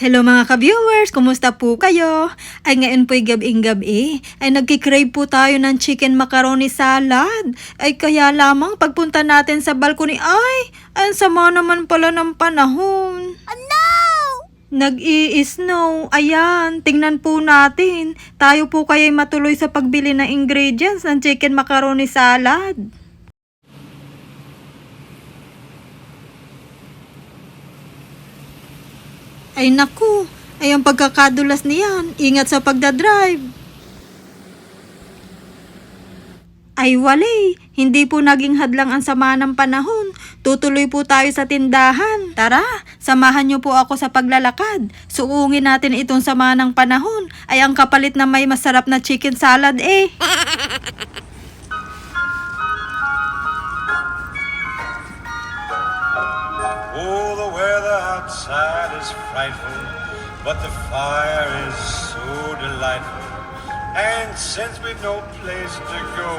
Hello mga ka-viewers, kumusta po kayo? Ay ngayon po'y gabing gabi, ay nagkikrave po tayo ng chicken macaroni salad. Ay kaya lamang pagpunta natin sa balcony, ay, ang sama naman pala ng panahon. Nag-i-snow. Ayan, tingnan po natin. Tayo po kaya'y matuloy sa pagbili ng ingredients ng chicken macaroni salad. Ay naku, ay ang pagkakadulas niyan. Ingat sa pagdadrive. Ay wali, hindi po naging hadlang ang sama ng panahon. Tutuloy po tayo sa tindahan. Tara, samahan niyo po ako sa paglalakad. Suungin natin itong sama ng panahon. Ay ang kapalit na may masarap na chicken salad eh. weather outside is frightful, but the fire is so delightful. And since we've no place to go,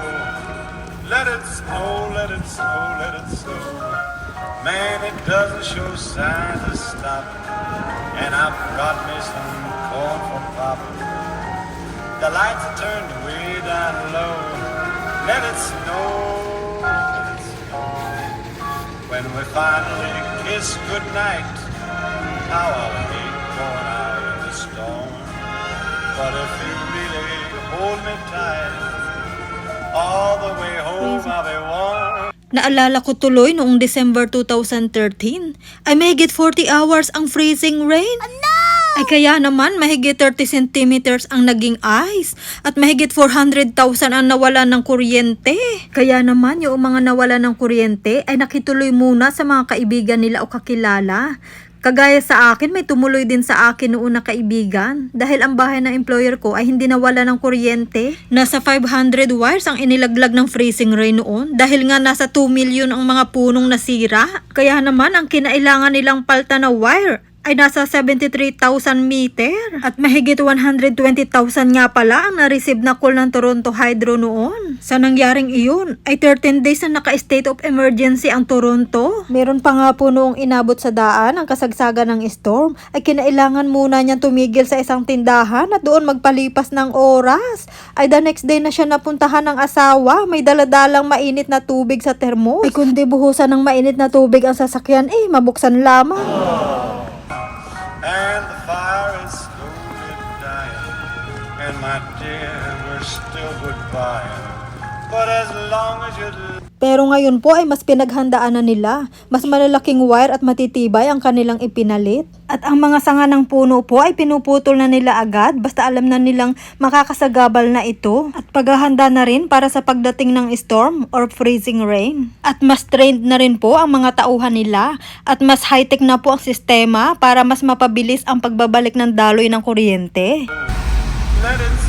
let it snow, let it snow, let it snow. Man, it doesn't show signs of stopping, and I've got me some corn for popping. The lights are turned way down low. Let it snow, let it snow. When we finally kiss goodnight, how I'll hate going out in the storm. But if you really hold me tight, all the way home I'll be warm. Naalala ko tuloy noong December 2013 ay mahigit 40 hours ang freezing rain. Ay kaya naman mahigit 30 centimeters ang naging ice at mahigit 400,000 ang nawala ng kuryente. Kaya naman yung mga nawala ng kuryente ay nakituloy muna sa mga kaibigan nila o kakilala. Kagaya sa akin, may tumuloy din sa akin noon na kaibigan. Dahil ang bahay ng employer ko ay hindi nawala ng kuryente. Nasa 500 wires ang inilaglag ng freezing rain noon. Dahil nga nasa 2 million ang mga punong nasira. Kaya naman ang kinailangan nilang palta na wire ay nasa 73,000 meter. At mahigit 120,000 nga pala ang na-receive na call ng Toronto Hydro noon. Sa nangyaring iyon, ay 13 days na naka-state of emergency ang Toronto. Meron pa nga po noong inabot sa daan ang kasagsagan ng storm, ay kinailangan muna niyang tumigil sa isang tindahan at doon magpalipas ng oras. Ay the next day na siya napuntahan ng asawa, may daladalang mainit na tubig sa termos. Ay kundi buhusan ng mainit na tubig ang sasakyan, eh mabuksan lamang. And the fire is slowly dying. And my dear, we're still goodbye. But as long as you Pero ngayon po ay mas pinaghandaan na nila. Mas malalaking wire at matitibay ang kanilang ipinalit. At ang mga sanga ng puno po ay pinuputol na nila agad basta alam na nilang makakasagabal na ito. At paghahanda na rin para sa pagdating ng storm or freezing rain. At mas trained na rin po ang mga tauhan nila. At mas high-tech na po ang sistema para mas mapabilis ang pagbabalik ng daloy ng kuryente. let it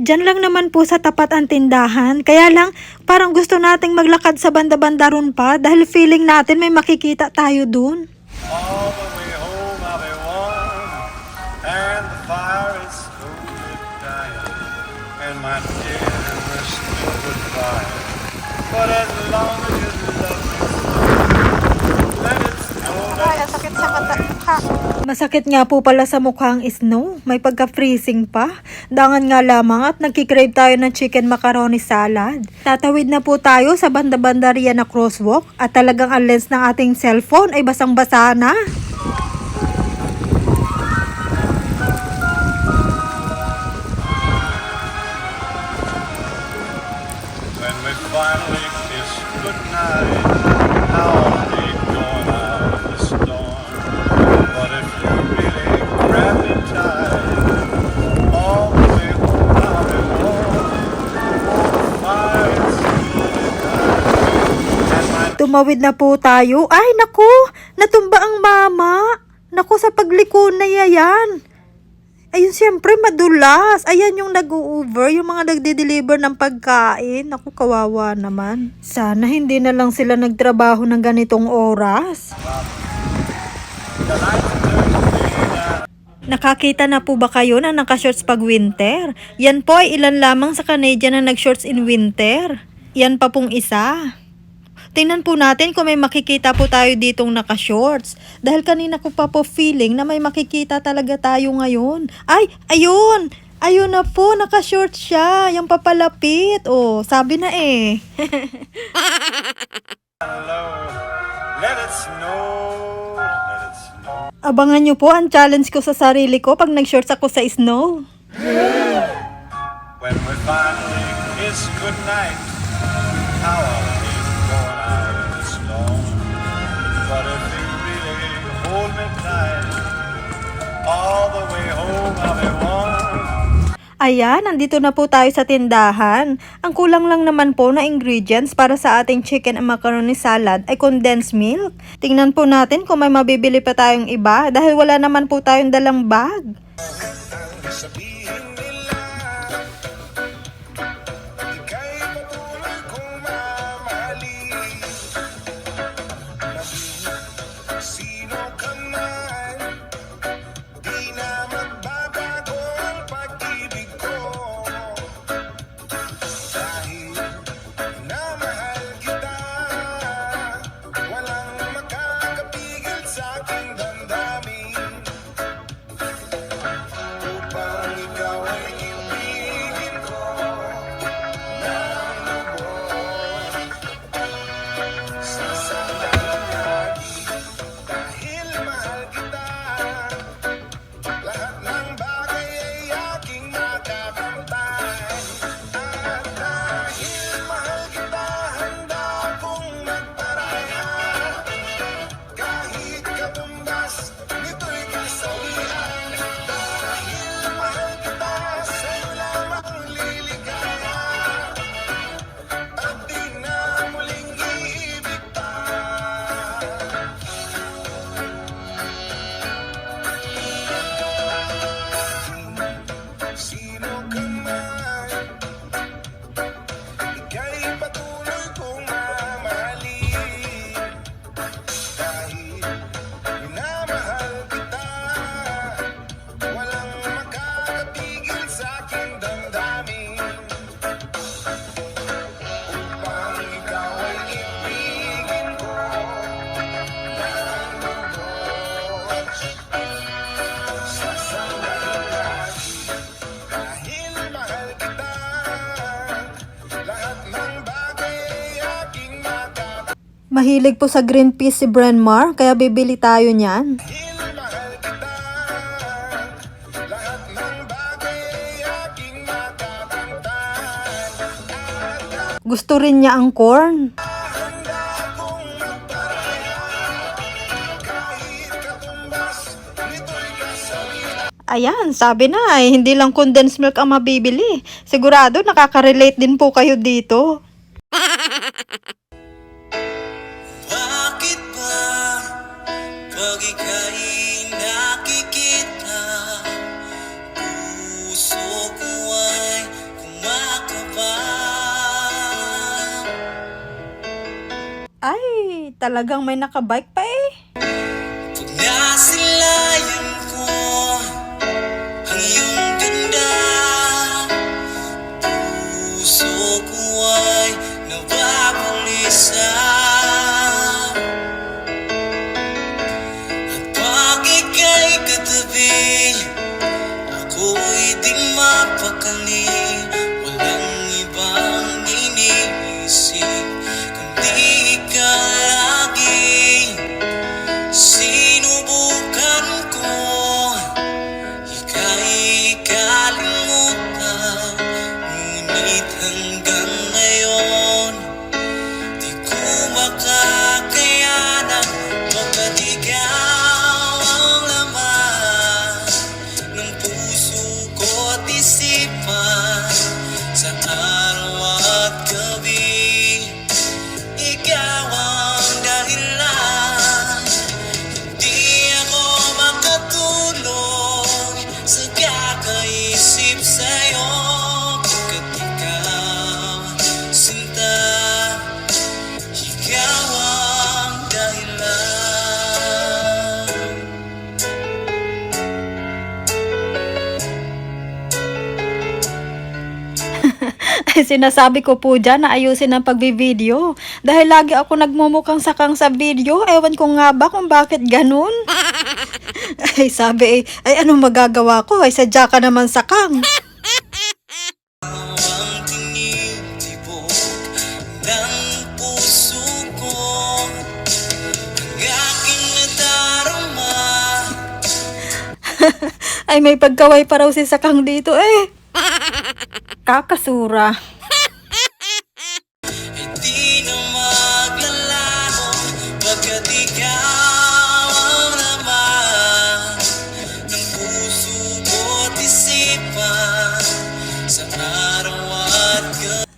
Diyan lang naman po sa tapat ang tindahan. Kaya lang, parang gusto nating maglakad sa banda-banda ron pa dahil feeling natin may makikita tayo dun. All the way home I'll be warm, and the fire is slowly dying. And my dear, we're still goodbye. But as long as you love me, let it snow, let it sakit sa mata. Masakit nga po pala sa mukha ang snow. May pagka-freezing pa. Dangan nga lamang at nagkikrave tayo ng chicken macaroni salad. Tatawid na po tayo sa banda-banda riyan na crosswalk at talagang ang lens ng ating cellphone ay basang-basa na. When we finally kiss goodnight, Tumawid na po tayo. Ay, naku! Natumba ang mama! Naku, sa pagliko na yayan. Ayun, siyempre, madulas. Ayan yung nag-over, yung mga nagde-deliver ng pagkain. Naku, kawawa naman. Sana hindi na lang sila nagtrabaho ng ganitong oras. Nakakita na po ba kayo na naka-shorts pag winter? Yan po ay ilan lamang sa Canadian na nag-shorts in winter. Yan pa pong isa. Tingnan po natin kung may makikita po tayo ditong naka-shorts. Dahil kanina ko pa po feeling na may makikita talaga tayo ngayon. Ay, ayun! Ayun na po, naka-shorts siya. Yung papalapit. Oh, sabi na eh. low. Let it snow, let it snow. Abangan nyo po ang challenge ko sa sarili ko pag nag-shorts ako sa snow. When we finally kiss goodnight, how all the way home warm. Ayan, nandito na po tayo sa tindahan. Ang kulang lang naman po na ingredients para sa ating chicken and macaroni salad ay condensed milk. Tingnan po natin kung may mabibili pa tayong iba dahil wala naman po tayong dalang bag. Sabihin Mahilig po sa green peas si Brenmar, kaya bibili tayo niyan. Gusto rin niya ang corn. Ayan, sabi na eh, hindi lang condensed milk ang mabibili. Sigurado nakaka-relate din po kayo dito. ay talagang may nakabike pa eh. Sinasabi ko po dyan na ayusin ang pagbibideo. Dahil lagi ako nagmumukhang sakang sa video. Ewan ko nga ba kung bakit ganun. ay sabi eh, ay anong magagawa ko? Ay sadya ka naman sakang. Ay may pagkaway pa raw si sakang dito eh. Kakasura. Ay di na maglalaho Pagkat ikaw ang laman Ng puso ko't isipan Sa araw at gabi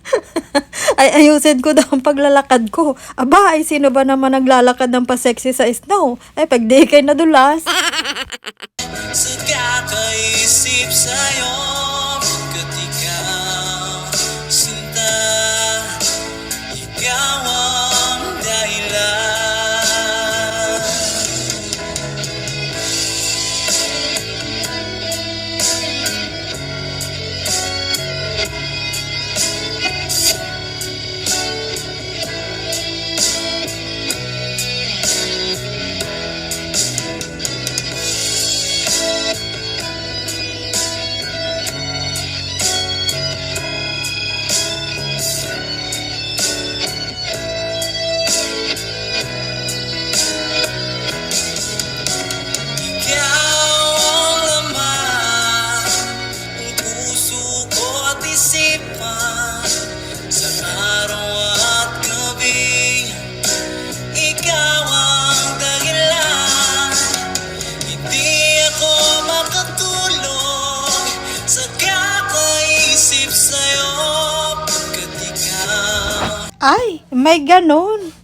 Ay ayusin ko daw ang paglalakad ko. Aba, ay sino ba naman naglalakad ng pa-sexy sa snow? Ay pag di kay nadulas. Sa kakaisip sa'yo Ikaw ang dahilan Ay, may ganon.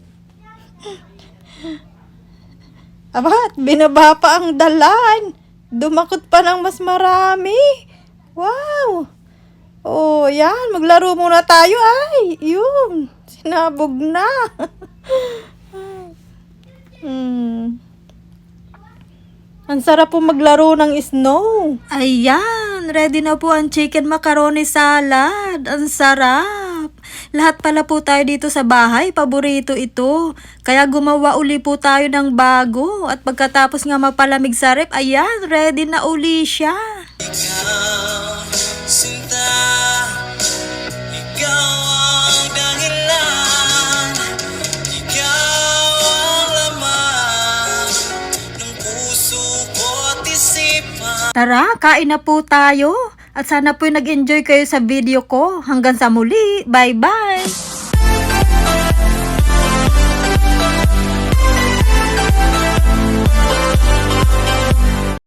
Aba, at binaba pa ang dalan. Dumakot pa ng mas marami. Wow. Oh, yan. Maglaro muna tayo. Ay, yun. Sinabog na. hmm. Ang sarap po maglaro ng snow. Ayan, ready na po ang chicken macaroni salad. Ang sarap. Lahat pala po tayo dito sa bahay, paborito ito. Kaya gumawa uli po tayo ng bago. At pagkatapos nga mapalamig sa rep, ayan, ready na uli siya. Sinta Ikaw ang dahilan Ikaw ang laman Ng puso ko't isipan Tara, kain na po tayo. At sana po nag-enjoy kayo sa video ko. Hanggang sa muli. Bye-bye!